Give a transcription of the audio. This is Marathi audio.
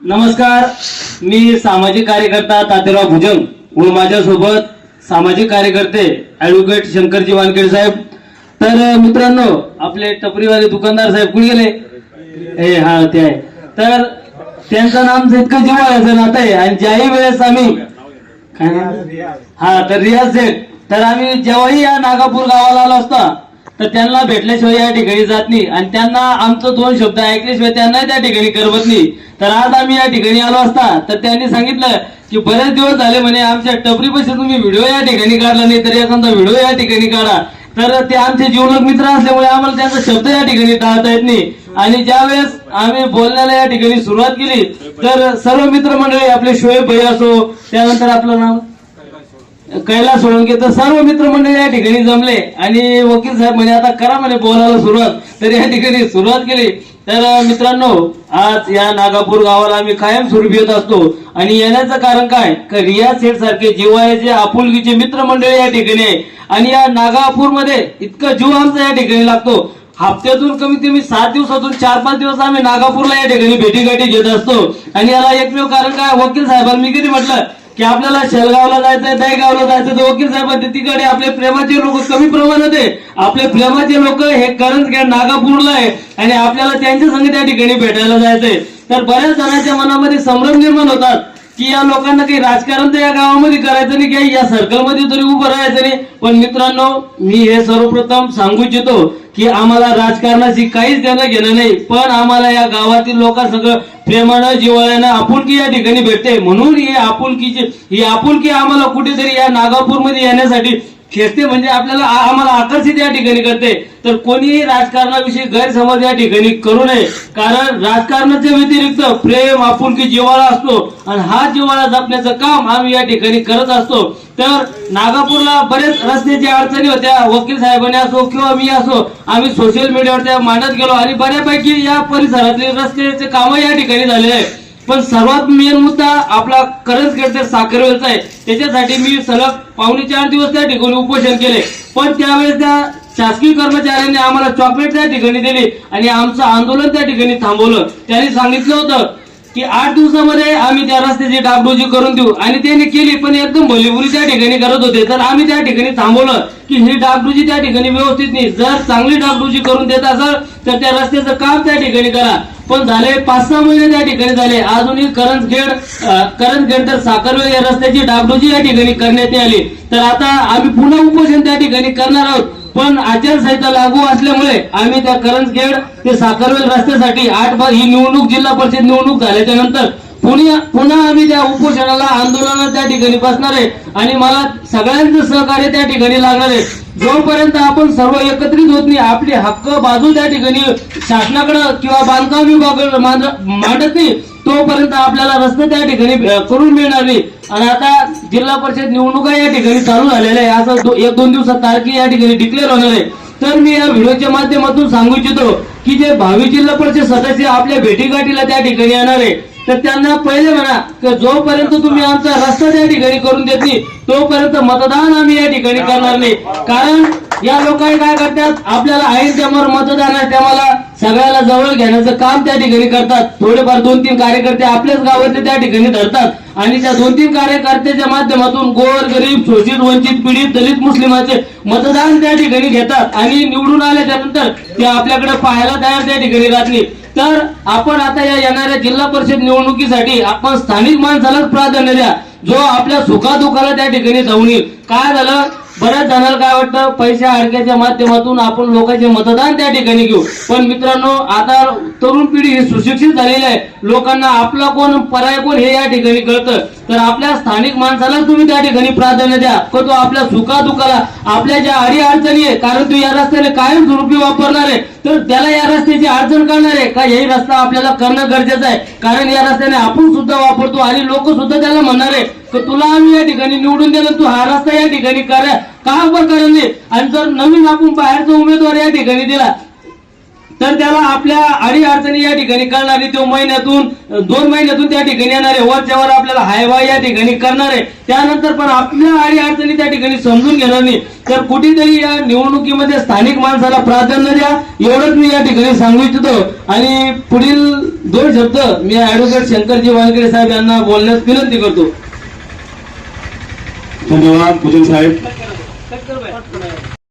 नमस्कार मी सामाजिक कार्यकर्ता तातेराव भुजंग व माझ्यासोबत सामाजिक कार्यकर्ते ऍडव्होकेट शंकरजी वानखेड साहेब. तर मित्रांनो आपले टपरीवाले दुकानदार साहेब कुठे गेले? हे हा ते आहे. तर त्यांचं नाम इतकं जिव्हाळ्याचं नातं आहे आणि ज्याही वेळेस आम्ही काय हा तर रियाज शेठ तर आम्ही जेव्हाही या नागापूर गावाला आलो असता तर त्यांना भेटल्याशिवाय या ठिकाणी जात नाही. आणि त्यांना आमचं दोन शब्द ऐकल्याशिवाय त्यांना त्या ठिकाणी करवत नाही. तर आज आम्ही या ठिकाणी आलो असता तर त्यांनी सांगितलं की बरेच दिवस झाले म्हणे आमच्या टपरी पैसे तुम्ही व्हिडिओ या ठिकाणी काढला नाही तर एखादा व्हिडिओ या ठिकाणी काढा. तर ते आमचे जीवलग मित्र असल्यामुळे आम्हाला त्यांचा शब्द या ठिकाणी टाळता येत नाही. आणि ज्यावेळेस आम्ही बोलण्याला या ठिकाणी सुरुवात केली तर सर्व मित्रमंडळी आपले शोएब भाई असो त्यानंतर आपलं नाव कैलास सोळंके तर सर्व मित्रमंडळ या ठिकाणी जमले. आणि वकील साहेब म्हणे आता करा म्हणे बोलायला सुरुवात. तर या ठिकाणी सुरुवात केली. तर मित्रांनो आज या नागापूर गावाला आम्ही कायम स्वरूपी येत असतो. आणि येण्याचं कारण काय? का रिया सेठ सारखे जिवायचे आपुलकीचे मित्रमंडळ या ठिकाणी आहे. आणि या नागापूरमध्ये इतकं जीव आमचा या ठिकाणी लागतो. हप्त्यातून कमीत कमी सात दिवसातून चार पाच दिवस आम्ही नागापूरला या ठिकाणी भेटीगाठी घेत असतो. आणि याला एकमेव कारण काय? वकील साहेबांनी मी कधी म्हटलं? की आपल्याला शेलगावला जायचंय दहीगावला जायचं तर वकील साहेब तिकडे आपले प्रेमाचे लोक कमी प्रमाणात आहे. आपले प्रेमाचे लोक हे करंज नागापूरला आहे. आणि आपल्याला त्यांच्या संग त्या ठिकाणी भेटायला जायचंय. तर बऱ्याच जणांच्या मनामध्ये संभ्रम निर्माण होतात. की या लोकांना काही राजकारण तर या गावामध्ये करायचं नाही काही या सर्कलमध्ये तरी उभं राहायचं नाही. पण मित्रांनो मी हे सर्वप्रथम सांगू इच्छितो की आम्हाला राजकारणाशी काहीच देणं घेणं नाही पण आम्हाला या गावातील लोकांसगळं प्रेमानं जिवाळ्यानं आपुलकी या ठिकाणी भेटते. म्हणून ही आपुलकीची ही आपुलकी आम्हाला कुठेतरी या नागापूरमध्ये येण्यासाठी खेचते म्हणजे आपल्याला आम्हाला आकर्षित या ठिकाणी करते. तर कोणीही राजकारणाविषयी गैरसमज या ठिकाणी करू नये. कारण राजकारणाच्या व्यतिरिक्त प्रेम आपुलकी जिवाळा असतो. आणि हा जिव्हाळा जपण्याचं काम आम्ही या ठिकाणी करत असतो. तर नागापूरला बरेच रस्त्याची अडचणी होत्या. वकील साहेबांनी असो किंवा मी असो आम्ही सोशल मीडियावर त्या मांडत गेलो. आणि बऱ्यापैकी या परिसरातले रस्त्याचे कामं या ठिकाणी झालेले आहे पण सर्वात मेन मुद्दा आपला करंज गेटच्या साखरवेलचा आहे. त्याच्यासाठी मी सलग पावणे चार दिवस त्या ठिकाणी उपोषण केले. पण त्यावेळेस त्या शासकीय कर्मचाऱ्यांनी आम्हाला चॉकलेट त्या ठिकाणी दिली आणि आमचं आंदोलन त्या ठिकाणी थांबवलं. त्यांनी सांगितलं होतं की आठ दिवसामध्ये आम्ही त्या रस्त्याची डागडुजी करून देऊ. आणि त्यांनी केली पण एकदम भलीबुरी त्या ठिकाणी करत होते. तर आम्ही त्या ठिकाणी थांबवलं की ही डागडुजी त्या ठिकाणी व्यवस्थित नाही. जर चांगली डागडुजी करून देत असाल तर त्या रस्त्याचं काम त्या ठिकाणी करा. पण झाले पाच सहा महिने त्या ठिकाणी झाले. अजूनही करंजगेड अं, करंजगेड तर साखरवेल या रस्त्याची डागडुजी या ठिकाणी करण्यात आली तर आता आम्ही पुन्हा उपोषण त्या ठिकाणी करणार आहोत. पण आचारसंहिता लागू असल्यामुळे आम्ही त्या करंजगेड ते साखरवेल रस्त्यासाठी आठ बार ही निवडणूक जिल्हा परिषद निवडणूक झाल्याच्यानंतर पुन्हा पुन्हा आम्ही त्या उपोषणाला आंदोलनाला त्या ठिकाणी बसणार आहे. आणि मला सगळ्यांचं सहकार्य त्या ठिकाणी लागणार आहे. जोपर्यंत आपण सर्व एकत्रित होत नाही आपले हक्क बाजू त्या ठिकाणी शासनाकडे किंवा बांधकाम विभागाकडे मांडत नाही तोपर्यंत आपल्याला रस्ते त्या ठिकाणी करून मिळणार नाही. आणि आता जिल्हा परिषद निवडणुका या ठिकाणी चालू झालेल्या आहे असं दो- एक दोन दिवसात तारखे या ठिकाणी डिक्लेअर होणार आहे. तर मी या व्हिडिओच्या माध्यमातून सांगू इच्छितो की जे भावी जिल्हा परिषद सदस्य आपल्या भेटीगाठीला त्या ठिकाणी येणार आहे तर त्यांना पहिले म्हणा की जोपर्यंत तुम्ही आमचा रस्ता त्या ठिकाणी करून देत नाही तोपर्यंत मतदान आम्ही या ठिकाणी करणार नाही. कारण या लोकांनी काय करतात आपल्याला आहे त्यामुळे मतदान आहे त्याला सगळ्याला जवळ घेण्याचं काम त्या ठिकाणी करतात. थोडेफार दोन तीन कार्यकर्ते आपल्याच गावातले त्या ठिकाणी धरतात. आणि त्या दोन तीन कार्यकर्त्याच्या माध्यमातून गोर गरीब शोषित वंचित पीडित दलित मुस्लिमाचे मतदान त्या ठिकाणी घेतात. आणि निवडून आल्याच्यानंतर ते आपल्याकडे पाहायला तयार त्या ठिकाणी राहत नाही. तर आपण आता या येणाऱ्या जिल्हा परिषद निवडणुकीसाठी आपण स्थानिक माणसालाच प्राधान्य द्या. जो आपल्या सुखादुखाला त्या ठिकाणी जाऊन येईल. काय झालं? बऱ्याच जणांना काय वाटतं पैसा अडक्याच्या माध्यमातून आपण लोकांचे मतदान त्या ठिकाणी घेऊ. पण मित्रांनो आता तरुण पिढी ही सुशिक्षित झालेली आहे. लोकांना आपला कोण पर्याय कोण हे या ठिकाणी कळतं. तर आपल्या स्थानिक माणसालाच तुम्ही त्या ठिकाणी प्राधान्य द्या. का तो आपल्या सुखादुखाला आपल्या ज्या अडी अडचणी आहे कारण तू या रस्त्याने कायम स्वरूपी वापरणार आहे तर त्याला या रस्त्याची अडचण करणार आहे का? हे रस्ता आपल्याला करणं गरजेचं आहे. कारण या रस्त्याने आपण सुद्धा वापरतो आणि लोक सुद्धा त्याला म्हणणार आहे तुला आम्ही या ठिकाणी निवडून दिलं? तू हा रस्ता या ठिकाणी करा का बरं कारण नाही? आणि जर नवीन आपण बाहेरचा उमेदवार या ठिकाणी दिला तर त्याला आपल्या अडी अडचणी या ठिकाणी करणार आहे तो महिन्यातून दोन महिन्यातून त्या ठिकाणी येणार आहे. वरच्यावर आपल्याला हायवा या ठिकाणी करणार आहे. त्यानंतर पण आपल्या अडी अडचणी त्या ठिकाणी समजून घेणार नाही. तर कुठेतरी या निवडणुकीमध्ये स्थानिक माणसाला प्राधान्य द्या. एवढंच मी या ठिकाणी सांगू इच्छितो. आणि पुढील दोन शब्द मी ऍडव्होकेट शंकरजी वानखेडे साहेब यांना बोलण्यास विनंती करतो. धन्यवाद भुजंग साहेब.